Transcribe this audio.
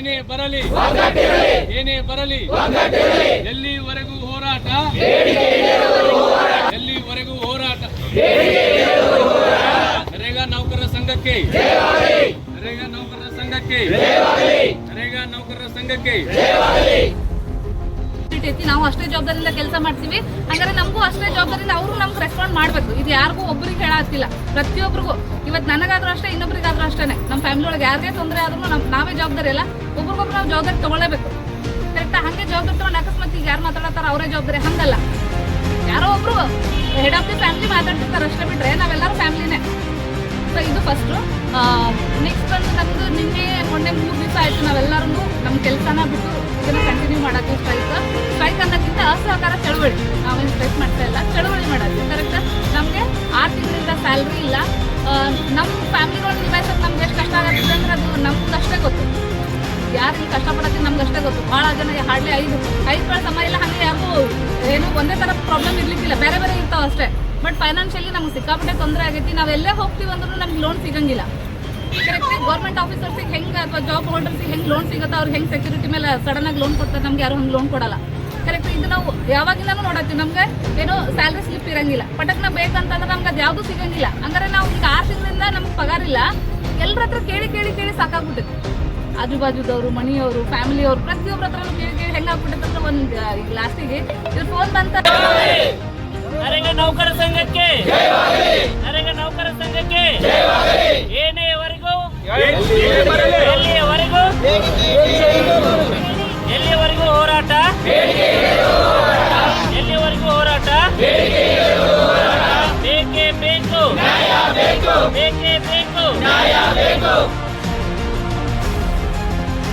ಏನೇ ಬರಲಿ ಏನೇ ಬರಲಿ ಎಲ್ಲಿವರೆಗೂ ಹೋರಾಟ? ಎಲ್ಲಿವರೆಗೂ ಹೋರಾಟ? ನರೇಗಾ ನೌಕರರ ಸಂಘಕ್ಕೆ. ನರೇಗಾ ನೌಕರರ ಸಂಘಕ್ಕೆ. ನರೇಗಾ ನೌಕರರ ಸಂಘಕ್ಕೆ. ನಾವು ಅಷ್ಟೇ ಜವಾಬ್ದಾರಿಯಿಂದ ಕೆಲಸ ಮಾಡ್ತೀವಿ. ಅಂದ್ರೆ ನಮಗೂ ಅಷ್ಟೇ ಜವಾಬ್ದಾರಿಯಿಂದ ಅವರು ನಮ್ಗೆ ರೆಸ್ಪಾಂಡ್ ಮಾಡಬೇಕು. ಇದು ಯಾರಿಗೂ ಒಬ್ಬರಿಗೆ ಹೇಳಾಗ್ತಿಲ್ಲ. ಪ್ರತಿಯೊಬ್ಬರಿಗೂ ಇವತ್ತು ನನಗಾದ್ರೂ ಅಷ್ಟೇ ಇನ್ನೊಬ್ರಿಗಾದ್ರೂ ಅಷ್ಟೇ ನಮ್ಮ ಫ್ಯಾಮಿಲಿ ಒಳಗೆ ಯಾರದೇ ತೊಂದರೆ ಆದ್ರೂ ನಮ್ಮ ನಾವೇ ಜವಾಬ್ದಾರಿ ಇಲ್ಲ ಒಬ್ರಿಗೊಬ್ರು ನಾವು ಜವಾಬ್ದಾರಿ ತಗೊಳ್ಳೇಬೇಕು. ಕರೆಕ್ಟಾ ಹಂಗೆ ಜವಾಬ್ದಾರಿ ತಗೊಂಡು ಅಕಸ್ಮಾತ್ ಈಗ ಯಾರು ಮಾತಾಡತ್ತಾರ ಅವರೇ ಜವಾಬ್ದಾರಿ. ಹಂಗಲ್ಲ. ಯಾರೋ ಒಬ್ರು ಹೆಡ್ ಆಫ್ ದಿ ಫ್ಯಾಮಿಲಿ ಮಾತಾಡ್ತಿರ್ತಾರೆ ಅಷ್ಟೇ ಬಿಟ್ರೆ ನಾವೆಲ್ಲರೂ ಫ್ಯಾಮಿಲಿನೇ ಸೊ ಇದು ಫಸ್ಟು ನೆಕ್ಸ್ಟ್ ಬಂದು ನಮ್ದು ನಿನ್ನೆ ಮೊನ್ನೆ ಮೂರು ದಿವಸ ಆಯಿತು ನಾವೆಲ್ಲರೂ ನಮ್ಮ ಕೆಲಸನ ಬಿಟ್ಟು ಇದನ್ನ ಕಂಟಿನ್ಯೂ ಮಾಡೋಕೆ ಸ್ಟ್ರೈಕ್ ಸ್ಟ್ರೈಕ್ ಅನ್ನೋಕ್ಕಿಂತ ಅಸಹಕಾರ ಚಳವಳಿ. ನಾವೇನು ಸ್ಟ್ರೈಕ್ ಮಾಡ್ತಾ ಇಲ್ಲ, ಚಳವಳಿ ಮಾಡೋದು ಕರೆಕ್ಟ್ ನಮಗೆ ಆರು ತಿಂಗಳಿಂದ ಸ್ಯಾಲ್ರಿ ಇಲ್ಲ. ಗೊತ್ತು. ಯಾರು ಈ ಕಷ್ಟಪಡತ್ತೀವಿ ನಮ್ಗೆ ಅಷ್ಟೇ ಗೊತ್ತು. ಭಾಳ ಜನ ಹಾರ್ಡ್ಲಿ ಐದು ಐದು ಕಡೆ ಸಮಯ ಇಲ್ಲ, ಹಾಗೆ ಯಾರಿಗೂ ಏನು ಒಂದೇ ಥರ ಪ್ರಾಬ್ಲಮ್ ಇರ್ಲಿಕ್ಕಿಲ್ಲ. ಬೇರೆ ಬೇರೆ ಇರ್ತಾವ ಅಷ್ಟೇ. ಬಟ್ ಫೈನಾನ್ಷಿಯಲಿ ನಮ್ಗೆ ಸಿಕ್ಕಾಪಟ್ಟೆ ತೊಂದರೆ ಆಗೈತಿ. ನಾವು ಎಲ್ಲೇ ಹೋಗ್ತೀವಿ ಅಂದ್ರೂ ನಮ್ಗೆ ಲೋನ್ ಸಿಗಂಗಿಲ್ಲ. ಕರೆಕ್ಟ್ ಗೌರ್ಮೆಂಟ್ ಆಫೀಸರ್ಸಿಗೆ ಹೆಂಗೆ ಅಥವಾ ಜಾಬ್ ಹೋಲ್ಡರ್ಸಿಗೆ ಹೆಂಗೆ ಲೋನ್ ಸಿಗುತ್ತೆ ಅವ್ರು ಹೆಂಗೆ ಸೆಕ್ಯೂರಿಟಿ ಮೇಲೆ ಸಡನ್ ಆಗಿ ಲೋನ್ ಕೊಡ್ತಾರೆ, ನಮ್ಗೆ ಯಾರು ಹಂಗೆ ಲೋನ್ ಕೊಡಲ್ಲ. ಕರೆಕ್ಟ್ ಇದು ನಾವು ಯಾವಾಗಿಂದನೂ ನೋಡತ್ತೀವಿ. ನಮ್ಗೆ ಏನು ಸ್ಯಾಲ್ರಿ ಸ್ಲಿಪ್ ಇರಂಗಿಲ್ಲ. ಪಟಕ್ನ ಬೇಕಂತಂದ್ರೆ ನಮ್ಗೆ ಅದು ಯಾವುದು ಸಿಗಂಗಿಲ್ಲ. ಅಂದ್ರೆ ನಾವು ಈಗ ಆರು ತಿಂಗಳಿಂದ ನಮ್ಗೆ ಪಗಾರ ಇಲ್ಲ ಎಲ್ಲರ ಹತ್ರ ಕೇಳಿ ಕೇಳಿ ಕೇಳಿ ಸಾಕಾಗ್ಬಿಟ್ಟಿದೆ ಆಜು ಬಾಜುದವರು, ಮನೆಯವರು ಫ್ಯಾಮಿಲಿಯವರು ಪ್ರತಿಯೊಬ್ಬರ ಹತ್ರ ಕೇಳಿ ಕೇಳಿ ಹೆಂಗಾಗ್ಬಿಟ್ಟೈತೆ ಅಂದ್ರೆ ಒಂದು ಲಾಸ್ಟಿಗೆ ಇವ್ರು ಫೋನ್ ಬಂತ ನರೇಗಾ ನೌಕರ ಸಂಘಕ್ಕೆ ನರೇಗಾ ನೌಕರ ಸಂಘಕ್ಕೆ ಏನೇವರೆಗೂ ಎಲ್ಲಿಯವರೆಗೂ ಎಲ್ಲಿಯವರೆಗೂ ಹೋರಾಟ? ಎಲ್ಲಿಯವರೆಗೂ ಹೋರಾಟ? ಬೇಕೇ. ಬೇಕು ಬೇಕೇ. ಬೇಕು